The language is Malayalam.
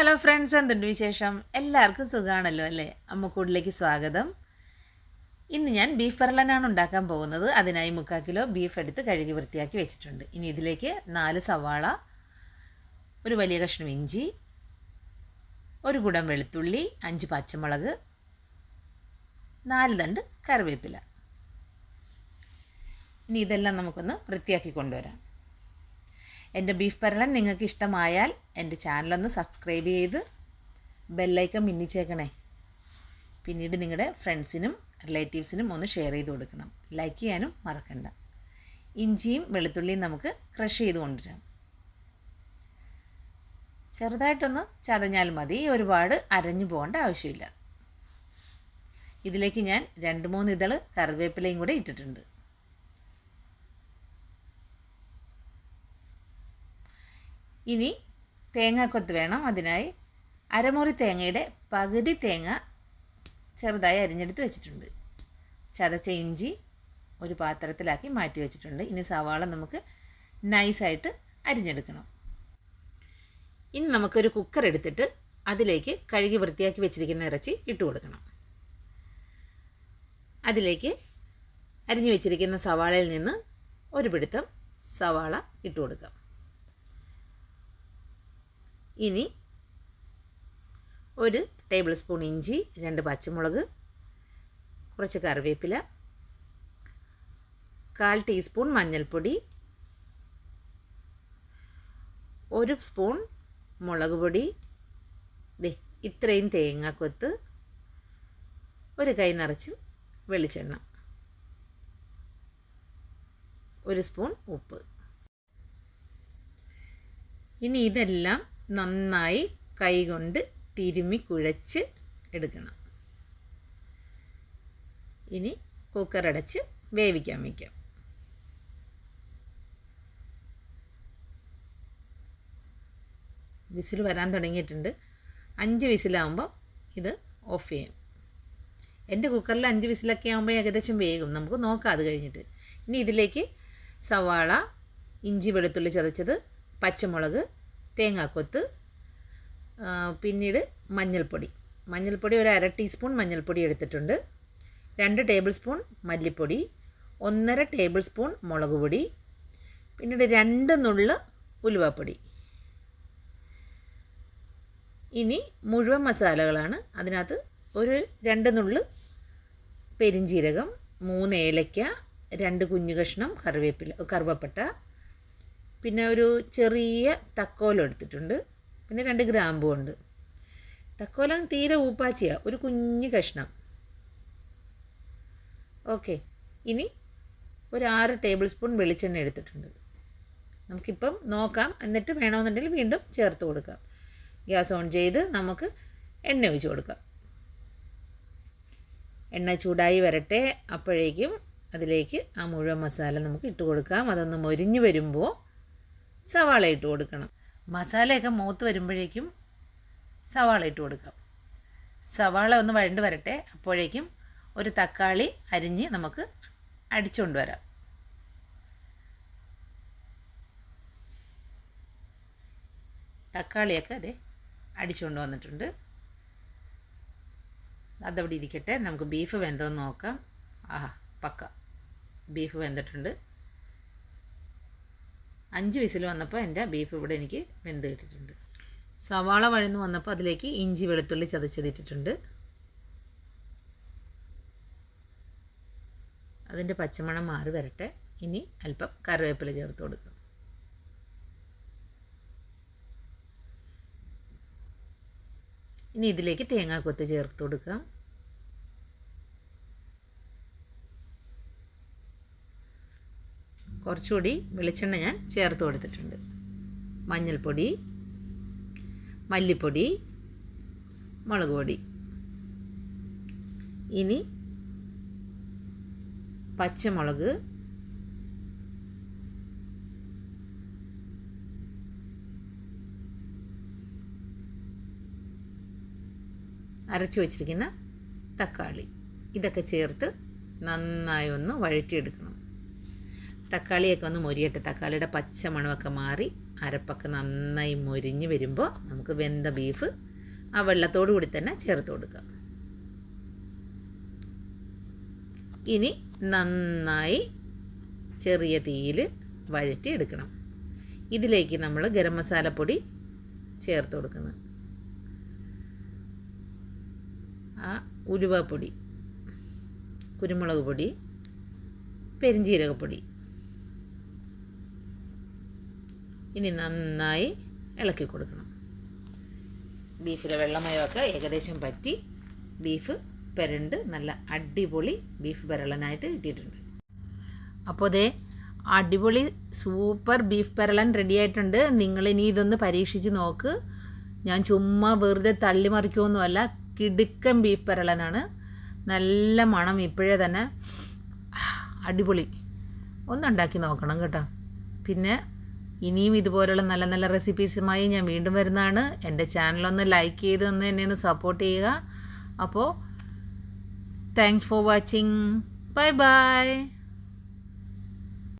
ഹലോ ഫ്രണ്ട്സ് എന്തുണ്ട് വിശേഷം? എല്ലാവർക്കും സുഖമാണല്ലോ അല്ലേ? അമ്മക്കൂടിലേക്ക് സ്വാഗതം. ഇന്ന് ഞാൻ ബീഫ് പെർലനാണ് ഉണ്ടാക്കാൻ പോകുന്നത്. അതിനായി മുക്കാൽ കിലോ ബീഫ് എടുത്ത് കഴുകി വൃത്തിയാക്കി വെച്ചിട്ടുണ്ട്. ഇനി ഇതിലേക്ക് നാല് സവാള ഒരു വലിയ കഷ്ണം ഇഞ്ചി ഒരു കുടം വെളുത്തുള്ളി അഞ്ച് പച്ചമുളക് നാല് തണ്ട് കറിവേപ്പില. ഇനി ഇതെല്ലാം നമുക്കൊന്ന് വൃത്തിയാക്കി കൊണ്ടുവരാം. എന്റെ ബീഫ് പരളൻ നിങ്ങൾക്ക് ഇഷ്ടമായാൽ എന്റെ ചാനലൊന്ന് സബ്സ്ക്രൈബ് ചെയ്ത് ബെല്ലൈക്കൺ മിന്നിച്ചേക്കണേ. പിന്നീട് നിങ്ങളുടെ ഫ്രണ്ട്സിനും റിലേറ്റീവ്സിനും ഒന്ന് ഷെയർ ചെയ്ത് കൊടുക്കണം. ലൈക്ക് ചെയ്യാനും മറക്കണ്ട. ഇഞ്ചിയും വെളുത്തുള്ളിയും നമുക്ക് ക്രഷ് ചെയ്ത് കൊണ്ടുവരാം. ചെറുതായിട്ടൊന്ന് ചതഞ്ഞാൽ മതി. ഒരുപാട് അരഞ്ഞു പോകേണ്ട ആവശ്യമില്ല. ഇതിലേക്ക് ഞാൻ രണ്ട് മൂന്ന് ഇതൾ കറിവേപ്പിലയും കൂടെ ഇട്ടിട്ടുണ്ട്. ഇനി തേങ്ങാക്കൊത്ത് വേണം അതിനായി. അരമുറി തേങ്ങയുടെ പകുതി തേങ്ങ ചെറുതായി അരിഞ്ഞെടുത്ത് വെച്ചിട്ടുണ്ട്. ചതച്ച ഇഞ്ചി ഒരു പാത്രത്തിലാക്കി മാറ്റി വെച്ചിട്ടുണ്ട്. ഇനി സവാള നമുക്ക് നൈസായിട്ട് അരിഞ്ഞെടുക്കണം. ഇനി നമുക്കൊരു കുക്കർ എടുത്തിട്ട് അതിലേക്ക് കഴുകി വൃത്തിയാക്കി വെച്ചിരിക്കുന്ന ഇറച്ചി ഇട്ട് കൊടുക്കണം. അതിലേക്ക് അരിഞ്ഞു വെച്ചിരിക്കുന്ന സവാളയിൽ നിന്ന് ഒരു പിടുത്തം സവാള ഇട്ട് കൊടുക്കാം. ഇനി ഒരു ടേബിൾ സ്പൂൺ ഇഞ്ചി രണ്ട് പച്ചമുളക് കുറച്ച് കറിവേപ്പില കാൽ ടീസ്പൂൺ മഞ്ഞൾപ്പൊടി ഒരു സ്പൂൺ മുളക് പൊടി ദേ ഇത്രയും കൊത്ത് ഒരു കൈ നിറച്ച് വെളിച്ചെണ്ണ ഒരു സ്പൂൺ ഉപ്പ്. ഇനി ഇതെല്ലാം നന്നായി കൈകൊണ്ട് തിരുമി കുഴച്ച് എടുക്കണം. ഇനി കുക്കർ അടച്ച് വേവിക്കാൻ വയ്ക്കാം വിസിൽ വരാൻ തുടങ്ങിയിട്ടുണ്ട്. അഞ്ച് വിസിലാകുമ്പോൾ ഇത് ഓഫ് ചെയ്യും. എന്റെ കുക്കറിൽ അഞ്ച് വിസിലൊക്കെ ആകുമ്പോൾ ഏകദേശം വേകും. നമുക്ക് നോക്കാം അത് കഴിഞ്ഞിട്ട്. ഇനി ഇതിലേക്ക് സവാള ഇഞ്ചി വെളുത്തുള്ളി ചതച്ചത് പച്ചമുളക് തേങ്ങാക്കൊത്ത് പിന്നീട് മഞ്ഞൾപ്പൊടി. മഞ്ഞൾപ്പൊടി ഒരു അര ടീസ്പൂൺ മഞ്ഞൾപ്പൊടി എടുത്തിട്ടുണ്ട്. രണ്ട് ടേബിൾ സ്പൂൺ മല്ലിപ്പൊടി ഒന്നര ടേബിൾ സ്പൂൺ മുളക് പൊടി പിന്നീട് രണ്ട് നുള്ള് ഉലുവപ്പൊടി. ഇനി മുഴുവൻ മസാലകളാണ്. അതിനകത്ത് ഒരു രണ്ട് നുള്ള് പെരിഞ്ചീരകം മൂന്ന് ഏലയ്ക്ക രണ്ട് കുഞ്ഞു കഷ്ണം കറിവേപ്പില കറുവപ്പട്ട പിന്നെ ഒരു ചെറിയ തക്കോലം എടുത്തിട്ടുണ്ട്. പിന്നെ രണ്ട് ഗ്രാമ്പും ഉണ്ട്. തക്കോലം തീരെ ഊപ്പാച്ചിയാണ് ഒരു കുഞ്ഞു കഷ്ണം. ഓക്കെ. ഇനി ഒരു ആറ് ടേബിൾ സ്പൂൺ വെളിച്ചെണ്ണ എടുത്തിട്ടുണ്ട്. നമുക്കിപ്പം നോക്കാം. എന്നിട്ട് വേണമെന്നുണ്ടെങ്കിൽ വീണ്ടും ചേർത്ത് കൊടുക്കാം. ഗ്യാസ് ഓൺ ചെയ്ത് നമുക്ക് എണ്ണ ഒഴിച്ച് കൊടുക്കാം. എണ്ണ ചൂടായി വരട്ടെ. അപ്പോഴേക്കും അതിലേക്ക് ആ മുഴുവൻ മസാല നമുക്ക് ഇട്ട് കൊടുക്കാം. അതൊന്ന് മൊരിഞ്ഞ് വരുമ്പോൾ സവാള ഇട്ട് കൊടുക്കണം. മസാലയൊക്കെ മൂത്ത് വരുമ്പോഴേക്കും സവാള ഇട്ട് കൊടുക്കാം. സവാള ഒന്ന് വഴണ്ട് വരട്ടെ. അപ്പോഴേക്കും ഒരു തക്കാളി അരിഞ്ഞ് നമുക്ക് അടിച്ചുകൊണ്ട് വരാം. തക്കാളിയൊക്കെ അതെ അടിച്ചുകൊണ്ട് വന്നിട്ടുണ്ട്. അതവിടെ ഇരിക്കട്ടെ. നമുക്ക് ബീഫ് വെന്തോന്ന് നോക്കാം. ആഹാ പക്ക. ബീഫ് വെന്തിട്ടുണ്ട്. അഞ്ച് വിസിൽ വന്നപ്പോൾ എന്റെ ബീഫ് ഇവിടെ എനിക്ക് വെന്ത് കിട്ടിയിട്ടുണ്ട്. സവാള വഴന്ന് വന്നപ്പോൾ അതിലേക്ക് ഇഞ്ചി വെളുത്തുള്ളി ചതച്ചതിട്ടിട്ടുണ്ട് അതിന്റെ പച്ചമണം മാറി വരട്ടെ. ഇനി അല്പം കറിവേപ്പില ചേർത്ത് കൊടുക്കാം. ഇനി ഇതിലേക്ക് തേങ്ങാക്കൊത്ത് ചേർത്ത് കൊടുക്കാം. കുറച്ചുകൂടി വെളിച്ചെണ്ണ ഞാൻ ചേർത്ത് കൊടുത്തിട്ടുണ്ട്. മഞ്ഞൾപ്പൊടി മല്ലിപ്പൊടി മുളക് പൊടി. ഇനി പച്ചമുളക് അരച്ചു വച്ചിരിക്കുന്ന തക്കാളി. ഇതൊക്കെ ചേർത്ത് നന്നായി ഒന്ന് വഴറ്റിയെടുക്കണം. തക്കാളിയൊക്കെ ഒന്ന് മൊരിയട്ടെ. തക്കാളിയുടെ പച്ച മണമൊക്കെ മാറി അരപ്പൊക്കെ നന്നായി മൊരിഞ്ഞ് വരുമ്പോൾ നമുക്ക് വെന്ത ബീഫ് ആ വെള്ളത്തോടു കൂടി തന്നെ ചേർത്ത് കൊടുക്കാം. ഇനി നന്നായി ചെറിയ തീയിൽ വഴറ്റി എടുക്കണം ഇതിലേക്ക് നമ്മൾ ഗരം മസാലപ്പൊടി ചേർത്ത് കൊടുക്കുന്നത് ആ ഉലുവപ്പൊടി കുരുമുളക് പൊടി പെരിഞ്ജീരകപ്പൊടി ഇനി നന്നായി ഇളക്കി കൊടുക്കണം. ബീഫിലെ വെള്ളമയമൊക്കെ ഏകദേശം പറ്റി. ബീഫ് പെരണ്ട് നല്ല അടിപൊളി ബീഫ് പെരളനായിട്ട് കിട്ടിയിട്ടുണ്ട്. അപ്പോൾ ദേ അടിപൊളി സൂപ്പർ ബീഫ് പെരളൻ റെഡി ആയിട്ടുണ്ട്. ഇനി ഇതൊന്ന് പരീക്ഷിച്ച് നോക്ക്. ഞാൻ ചുമ്മാ വെറുതെ തള്ളിമറിക്കുമൊന്നുമല്ല കിടുക്കൻ ബീഫ് പെരളനാണ്. നല്ല മണം ഇപ്പോഴേ തന്നെ. അടിപൊളി. ഒന്നുണ്ടാക്കി നോക്കണം കേട്ടോ. പിന്നെ ഇനിയും ഇതുപോലുള്ള നല്ല നല്ല റെസിപ്പീസുമായി ഞാൻ വീണ്ടും വരുന്നതാണ്. എന്റെ ചാനലൊന്ന് ലൈക്ക് ചെയ്ത് ഒന്ന് എന്നെ ഒന്ന് സപ്പോർട്ട് ചെയ്യുക. അപ്പോൾ thanks for watching bye bye